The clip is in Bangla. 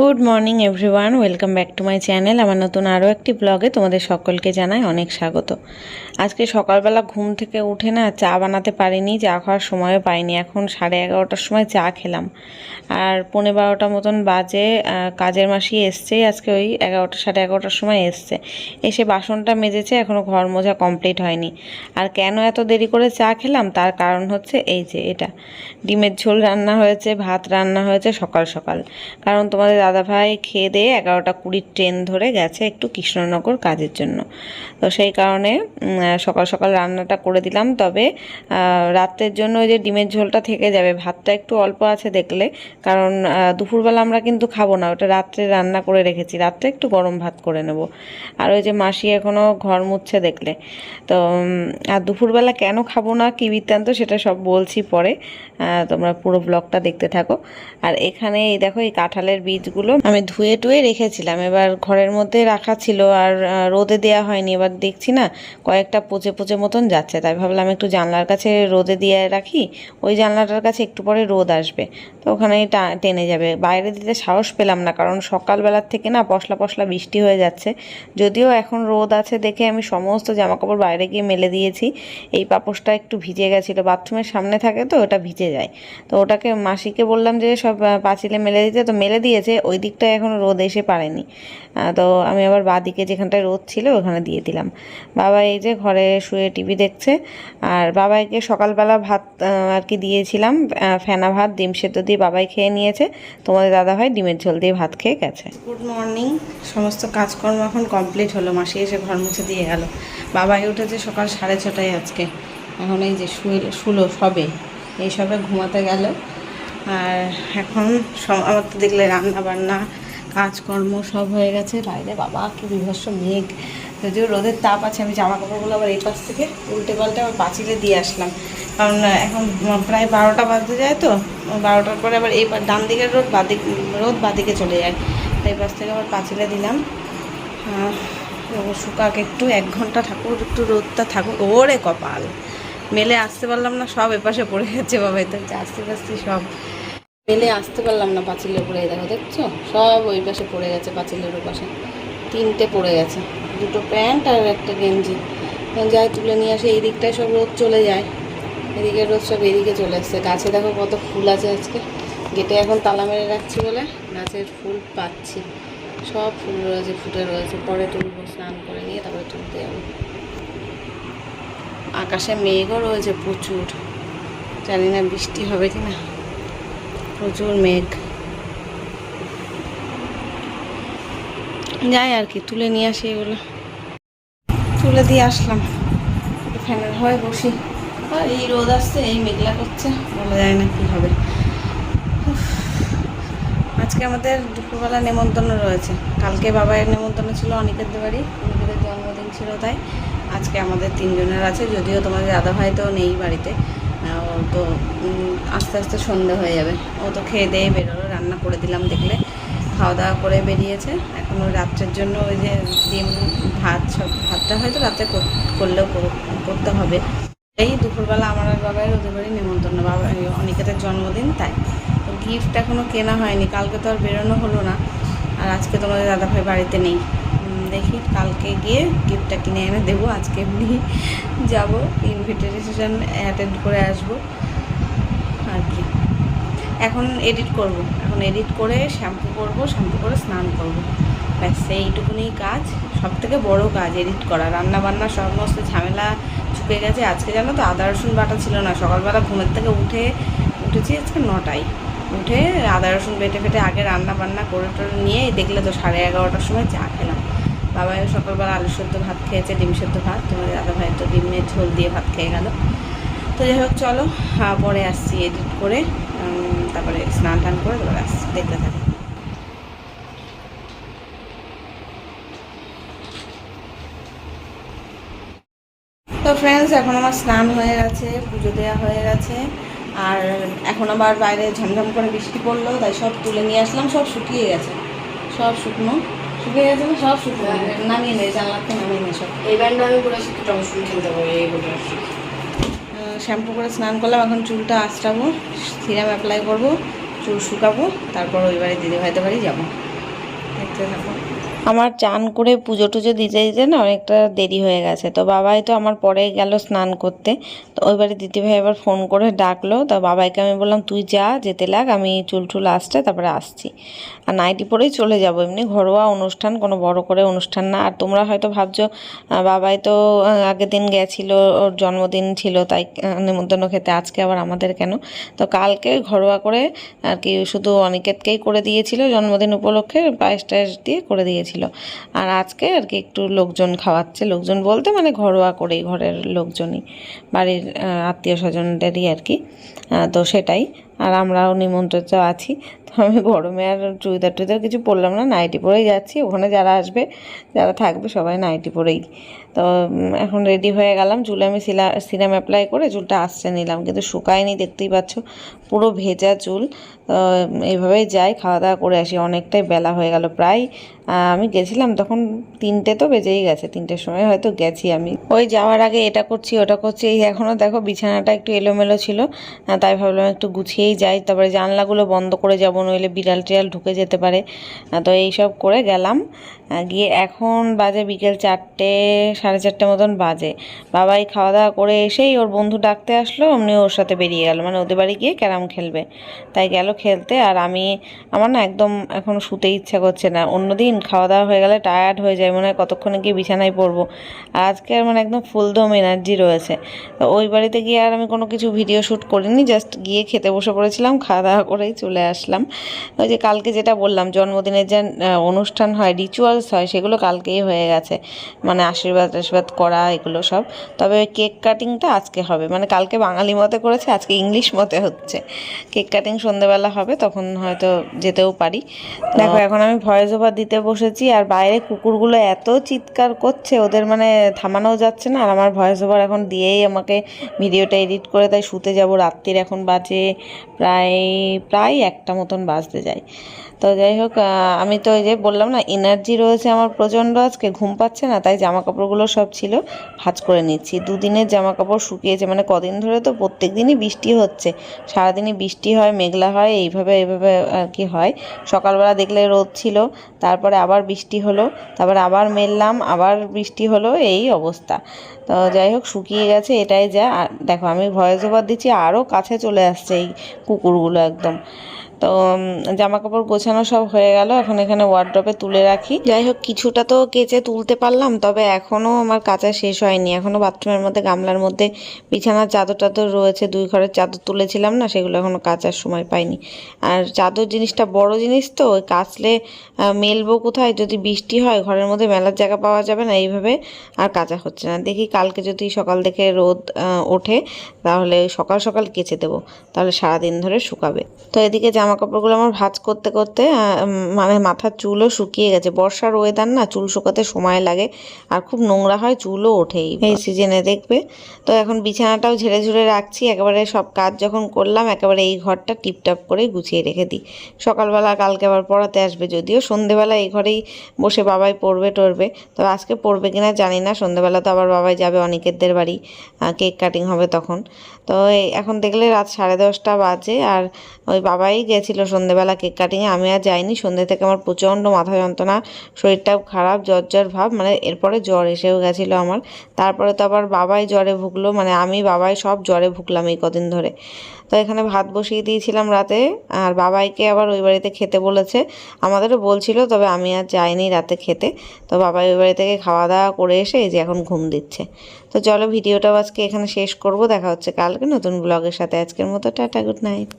Good morning everyone welcome back to my channel আমার নতুন আরও একটি ব্লগে তোমাদের সকলকে জানাই অনেক স্বাগত। আজকে সকালবেলা ঘুম থেকে উঠে না চা বানাতে পারিনি, চা খাওয়ার সময়ও পাইনি। এখন সাড়ে এগারোটার সময় চা খেলাম। আর পৌনে বারোটা মতন বাজে কাজের মাসি এসছে, আজকে ওই এগারোটা, সাড়ে এগারোটার সময় এসছে। এসে বাসনটা মেজেছে এখনও ঘর মোজা কমপ্লিট হয়নি। আর কেন এত দেরি করে চা খেলাম? তার কারণ হচ্ছে এই যে এটা। ডিমের ঝোল রান্না হয়েছে, ভাত রান্না হয়েছে সকাল সকাল। কারণ তোমাদের দাদাভাই খেয়ে দিয়ে এগারোটা কুড়ির ট্রেন ধরে গেছে একটু কৃষ্ণনগর কাজের জন্য। তো সেই কারণে সকাল সকাল রান্নাটা করে দিলাম। তবে রাত্রের জন্য ওই যে ডিমের ঝোলটা থেকে যাবে, ভাতটা একটু অল্প আছে দেখলে। কারণ দুপুরবেলা আমরা কিন্তু খাব না, ওটা রাত্রে রান্না করে রেখেছি। রাত্রে একটু গরম ভাত করে নেব। আর ওই যে মাসি এখনও ঘর মুছছে দেখলে। তো আর দুপুরবেলা কেন খাব না, কী বৃত্তান্ত সেটা সব বলছি পরে। তোমরা পুরো ব্লগটা দেখতে থাকো। আর এখানে এই দেখো, এই কাঁঠালের বীজগুলো আমি ধুয়ে টুয়ে রেখেছিলাম। এবার ঘরের মধ্যে রাখা ছিল আর রোদে দেওয়া হয়নি। এবার দেখছি না, কয়েকটা পচে পচে মতন যাচ্ছে। তাই ভাবলাম একটু জানলার কাছে রোদে দিয়ে রাখি। ওই জানলাটার কাছে একটু পরে রোদ আসবে। তো ওখানেই টেনে যাবে। বাইরে দিতে সাহস পেলাম না, কারণ সকালবেলার থেকে না পশলা পশলা বৃষ্টি হয়ে যাচ্ছে। যদিও এখন রোদ আছে দেখে আমি সমস্ত জামাকাপড় বাইরে গিয়ে মেলে দিয়েছি। এই পাপোশটা একটু ভিজে গেছিল। বাথরুমের সামনে থাকে তো, ওটা ভিজে যায়। তো ওটাকে মাসিকে বললাম যে, সব পাঁচিলে মেলে দিতে। তো মেলে দিয়েছে। ওই দিকটায় এখনও রোদ এসে পারেনি তো আমি আবার বাদিকে যেখানটায় রোদ ছিল, ওখানে দিয়ে দিলাম। বাবা এই যে ঘরে শুয়ে টিভি দেখছে, আর বাবাইকে সকালবেলা ভাত আর কি দিয়েছিলাম ফেনা ভাত, ডিম সেদ্ধ দিয়ে বাবাই খেয়ে নিয়েছে। তোমাদের দাদাভাই ডিমের ঝোল দিয়ে ভাত খেয়ে গেছে। গুড মর্নিং সমস্ত কাজকর্ম এখন কমপ্লিট হলো, মাসি এসে ঘর মুছে দিয়ে গেল। বাবাই উঠেছে সকাল সাড়ে ছটায় আজকে। এখন এই যে শুয়ে, শুলো সবে, এই সবে ঘুমাতে গেল। আর এখন আমার তো দেখলে রান্না বান্না কাজকর্ম সব হয়ে গেছে। বাইরে বাবা, কি বিভৎস মেঘ। যদিও রোদের তাপ আছে, আমি জামা কাপড়গুলো আবার এই পাশ থেকে উল্টে পাল্টে আবার পাঁচিলে দিয়ে আসলাম। কারণ এখন প্রায় বারোটা বাজতে যায় তো, বারোটার পরে আবার এই ডান দিকের রোদ বাদিক রোদ বাদিকে চলে যায়। তাই পাশ থেকে আবার পাঁচিলে দিলাম। শুকাক একটু, এক ঘণ্টা ঠাকুর একটু রোদটা থাকুক। ওরে কপাল! মেলে আসতে পারলাম না, সব এপাশে পড়ে গেছে বাবা তো আস্তে আস্তে সব। মেলে আসতে পারলাম না পাঁচিলের উপরে দেখো দেখছ? সব ওই পাশে পড়ে গেছে পাঁচিলের পাশে তিনটে পড়ে গেছে, দুটো প্যান্ট আর একটা গেঞ্জি। যাই তুলে নিয়ে আসে, এই দিকটায় সব রোদ চলে যায়। এদিকে রোদ সব এদিকে চলে আসছে গাছে দেখো কত ফুল আছে আজকে। গেটে এখন তালা মেরে রাখছি বলে গাছের ফুল পাচ্ছি। সব ফুল রয়েছে, ফুটে রয়েছে। পরে তুলবো, স্নান করে নিয়ে তারপরে তুলতে যাব। আকাশে মেঘও রয়েছে প্রচুর। জানি না বৃষ্টি হবে কি না প্রচুর মেঘ। যাই আর কি, তুলে নিয়ে আসি এগুলো। তুলে দিয়ে আসলাম। ফ্যানের হয়ে বসি। আর এই রোদ আসছে, এই মেঘলা করছে, বলা যায় না কি হবে। আজকে আমাদের দুপুরবেলা নেমন্তন্ন রয়েছে। কালকে বাবাইয়ের নেমন্তন্ন ছিল অনিকের বাড়ি অনিকের জন্মদিন ছিল তাই। আজকে আমাদের তিনজনের আছে, যদিও তোমাদের দাদা ভাই তো নেই বাড়িতে। তো আস্তে আস্তে সন্ধে হয়ে যাবে। ও তো খেয়ে দিয়ে বেরোলো, রান্না করে দিলাম দেখলে। খাওয়া দাওয়া করে বেরিয়েছে। এখন ওই রাত্রের জন্য ওই যে ডিম, ভাত সব, ভাতটা হয়তো রাতে করলেও করতে হবে। এই দুপুরবেলা আমার বাবাই ওদের বাড়ি নেমন্তন্ন। বাবা, এই অনিকেতের জন্মদিন, তাই। তো গিফট এখনও কেনা হয়নি। কালকে তো আর বেরোনো হলো না। আর আজকে তোমাদের দাদাভাই বাড়িতে নেই। দেখি, কালকে গিয়ে গিফটটা কিনে এনে দেবো, আজকে এমনি যাব ইনভিটেশন অ্যাটেন্ড করে আসব, আর কি। এখন এডিট করব, এখন এডিট করে শ্যাম্পু করব শ্যাম্পু করে স্নান করব। ব্যাস সেইটুকুনি কাজ সব থেকে বড়ো কাজ এডিট করা। রান্না বান্না সমস্ত ঝামেলা চুকে গেছে। আজকে জানো তো আদা, রসুন বাটা ছিল না। সকালবেলা ঘুমের থেকে উঠে, উঠেছি আজকে নটায়। উঠে আদা, রসুন বেটে ফেটে আগে রান্না বান্না করে টোরে নিয়ে দেখলে তো সাড়ে এগারোটার সময় চা বাবাই সকালবেলা আলু সেদ্ধ ভাত খেয়েছে, ডিম সেদ্ধ ভাত। তোমাদের দাদা ভাই তো ডিমের ঝোল দিয়ে ভাত খেয়ে গেল। তো যাই হোক, চলো পরে আসছি এডিট করে তারপরে স্নান টান করে তারপরে আসছি, দেখতে থাকি। তো ফ্রেন্ডস এখন আমার স্নান হয়ে গেছে, পুজো দেওয়া হয়ে গেছে। আর এখন আবার বাইরে ঝমঝম করে বৃষ্টি পড়ল, তাই সব তুলে নিয়ে আসলাম, সব শুকিয়ে গেছে, সব শুকনো। শুকিয়ে গেছে সব শুকনো নামিয়ে নেই জানলাতে নামিয়ে নেই সব। এই ব্যান্ড আমি করেছি একটু টমসুন খেলতে পারি এই বোটা শ্যাম্পু করে স্নান করলাম এখন চুলটা আঁচড়াবো সিরাম অ্যাপ্লাই করব চুল শুকাবো তারপর ওই বাড়ি দিদি ভাইতে বাড়ি যাব। দেখতে থাকো। আমার চান করে পুজো টুজো দিতে দিতে না অনেকটা দেরি হয়ে গেছে। তো বাবাই তো আমার পরে গেল স্নান করতে। তো ওইবারে দিদিভাই আবার ফোন করে ডাকলো। তো বাবাইকে আমি বললাম, তুই যা, যেতে লাগ, আমি চুল টুল আসছে, তারপরে আসছি। আর নাইটি পরেই চলে যাব। এমনি ঘরোয়া অনুষ্ঠান, কোনো বড় করে অনুষ্ঠান না। আর তোমরা হয়তো ভাবছ বাবাই তো আগের দিন গেছিল, ওর জন্মদিন ছিল, তাই নেমন্তন্ন খেতে, আজকে আবার আমাদের কেন? তো কালকে ঘরোয়া করে আর কি শুধু অনিকেতকেই করে দিয়েছিল, জন্মদিন উপলক্ষে, পায়েস টায়েস দিয়ে করে দিয়েছিল। আর আজকে আর কি একটু লোকজন খাওয়াচ্ছে। লোকজন বলতে মানে ঘরোয়া করেই ঘরের লোকজনই। বাড়ির আত্মীয় স্বজনদেরই আর কি তো সেটাই। আর আমরাও নিমন্ত্রিত আছি। তো আমি গরমে আর চুড়িদার টুড়িদার কিছু পরলাম না, নাইটি পরেই যাচ্ছি। ওখানে যারা আসবে, যারা থাকবে, সবাই নাইটি পরেই। তো এখন রেডি হয়ে গেলাম। চুলে আমি সিলা, সিরাম অ্যাপ্লাই করে চুলটা আসছে নিলাম। কিন্তু শুকায়নি, দেখতেই পাচ্ছ, পুরো ভেজা চুল। তো এইভাবেই যাই খাওয়া দাওয়া করে আসি। অনেকটাই বেলা হয়ে গেল প্রায়। আমি গেছিলাম তখন তিনটে তো বেজেই গেছে। তিনটের সময় হয়তো গেছি আমি। ওই যাওয়ার আগে এটা করছি, ওটা করছি। এই এখনও দেখো বিছানাটা একটু এলোমেলো ছিল। তাই ভাবলাম একটু গুছিয়েই যাই, তারপরে জানলাগুলো বন্ধ করে যাব, নইলে বিড়াল টিড়াল ঢুকে যেতে পারে। তো এইসব করে গেলাম। গিয়ে এখন বাজে বিকেল চারটে, সাড়ে চারটে মতন বাজে। বাবাই খাওয়া দাওয়া করে এসেই ওর বন্ধু ডাকতে আসলো, অমনি ওর সাথে বেরিয়ে গেল। মানে ওদের বাড়ি গিয়ে ক্যারাম খেলবে। তাই গেল খেলতে আর আমি, আমার না একদম এখন শুতে ইচ্ছা করছে না। অন্যদিন খাওয়া দাওয়া হয়ে গেলে টায়ার্ড হয়ে যায়, মনে হয় কতক্ষণে গিয়ে বিছানায় পড়ব। আর আজকে আর মানে একদম ফুলদম এনার্জি রয়েছে। তো ওই বাড়িতে গিয়ে আর আমি কোনো কিছু ভিডিও শ্যুট করিনি জাস্ট গিয়ে খেতে বসে পড়েছিলাম খাওয়া দাওয়া করেই চলে আসলাম। ওই যে কালকে যেটা বললাম, জন্মদিনের যে অনুষ্ঠান হয় রিচুয়ালস হয়, সেগুলো কালকেই হয়ে গেছে। মানে আশীর্বাদ আশীর্বাদ করা, এগুলো সব। তবে কেক কাটিংটা আজকে হবে। মানে কালকে বাঙালি মতে করেছে, আজকে ইংলিশ মতে হচ্ছে। কেক কাটিং সন্ধেবেলা হবে, তখন হয়তো যেতেও পারি। দেখো, এখন আমি ভয়েস ওভার দিতে বসেছি, আর বাইরে কুকুরগুলো এত চিৎকার করছে, ওদের মানে থামানোও যাচ্ছে না। আর আমার ভয়েস ওভার এখন দিয়েই আমাকে ভিডিওটা এডিট করে, তাই শুতে যাব। রাত্রির এখন বাজে প্রায় প্রায় একটা মতন বাজতে যায়। তো যাই হোক আমি তো ওই যে বললাম না এনার্জি রয়েছে আমার প্রচণ্ড আজকে, ঘুম পাচ্ছে না, তাই জামা কাপড়গুলো সব ছিল, ভাঁজ করে নিচ্ছি। দুদিনের জামা কাপড় শুকিয়েছে মানে কদিন ধরে তো প্রত্যেক দিনই বৃষ্টি হচ্ছে, সারাদিনই বৃষ্টি হয়, মেঘলা হয়, এইভাবে এইভাবে আর কি হয়। সকালবেলা দেখলে রোদ ছিল, তারপরে আবার বৃষ্টি হলো, তারপরে আবার মেললাম, আবার বৃষ্টি হলো, এই অবস্থা। তো যাই হোক, শুকিয়ে গেছে, এটাই যা দেখো, আমি ভয়েস ওভার দিচ্ছি, আরও কাছে চলে আসছে এই কুকুরগুলো একদম তো জামা কাপড় গোছানো সব হয়ে গেল। এখন এখানে ওয়ার্ড্রপে তুলে রাখি। যাই হোক, কিছুটা তো কেচে তুলতে পারলাম, তবে এখনও আমার কাচা শেষ হয়নি। এখনও বাথরুমের মধ্যে, গামলার মধ্যে বিছানার চাদর টাদর রয়েছে, দুই ঘরের চাদর তুলেছিলাম না, সেগুলো এখনও কাচার সময় পাইনি। আর চাদর জিনিসটা বড় জিনিস তো, ওই কাচলে মেলবো কোথায়? যদি বৃষ্টি হয়, ঘরের মধ্যে মেলার জায়গা পাওয়া যাবে না, এইভাবে আর কাচা হচ্ছে না। দেখি কালকে যদি সকাল থেকে রোদ ওঠে, তাহলে সকাল সকাল কেচে দেবো, তাহলে সারাদিন ধরে শুকাবে। তো এদিকে জামা কাপড়গুলো আমার ভাঁজ করতে করতে মানে মাথার চুলও শুকিয়ে গেছে। বর্ষার ওয়েদার না চুল শুকাতে সময় লাগে আর খুব নোংরা হয় চুলও ওঠেই। এই সিজনে দেখবে। তো এখন বিছানাটাও ঝেড়ে ঝুড়ে রাখছি একেবারে সব কাজ যখন করলাম একেবারে এই ঘরটা টিপটাপ করে গুছিয়ে রেখে দিই। সকালবেলা কালকে আবার পড়াতে আসবে যদিও সন্ধেবেলা এই ঘরেই বসে বাবাই পড়বে টড়বে তো আজকে পড়বে কিনা জানি না সন্ধেবেলা তো আবার বাবাই যাবে অনিকেতদের বাড়ি কেক কাটিং হবে তখন। তো এই- এখন দেখলে রাত সাড়ে দশটা বাজে আর ওই বাবাই গেছিল সন্ধেবেলা কেক কাটিংয়ে, আমি আর যাইনি। সন্ধে থেকে আমার প্রচণ্ড মাথা যন্ত্রণা, শরীরটাও খারাপ, জ্বর জ্বর ভাব মানে এরপরে জ্বর এসেও গেছিল আমার। তারপরে তো আবার বাবাই জ্বরে ভুগলো মানে আমি, বাবাই সব জ্বরে ভুগলাম এই কদিন ধরে। তো এখানে ভাত বসিয়ে দিয়েছিলাম রাতে, আর বাবাইকে আবার ওই বাড়িতে খেতে বলেছে। আমাদেরও বলছিল, তবে আমি আর যাইনি রাতে খেতে। তো বাবাই ওই বাড়ি থেকে খাওয়া দাওয়া করে এসে এই যে এখন ঘুম দিচ্ছে। তো চলো ভিডিওটাও আজকে এখানে শেষ করব। দেখা হচ্ছে কালকে নতুন ব্লগের সাথে। আজকের মতো টাটা, গুড নাইট।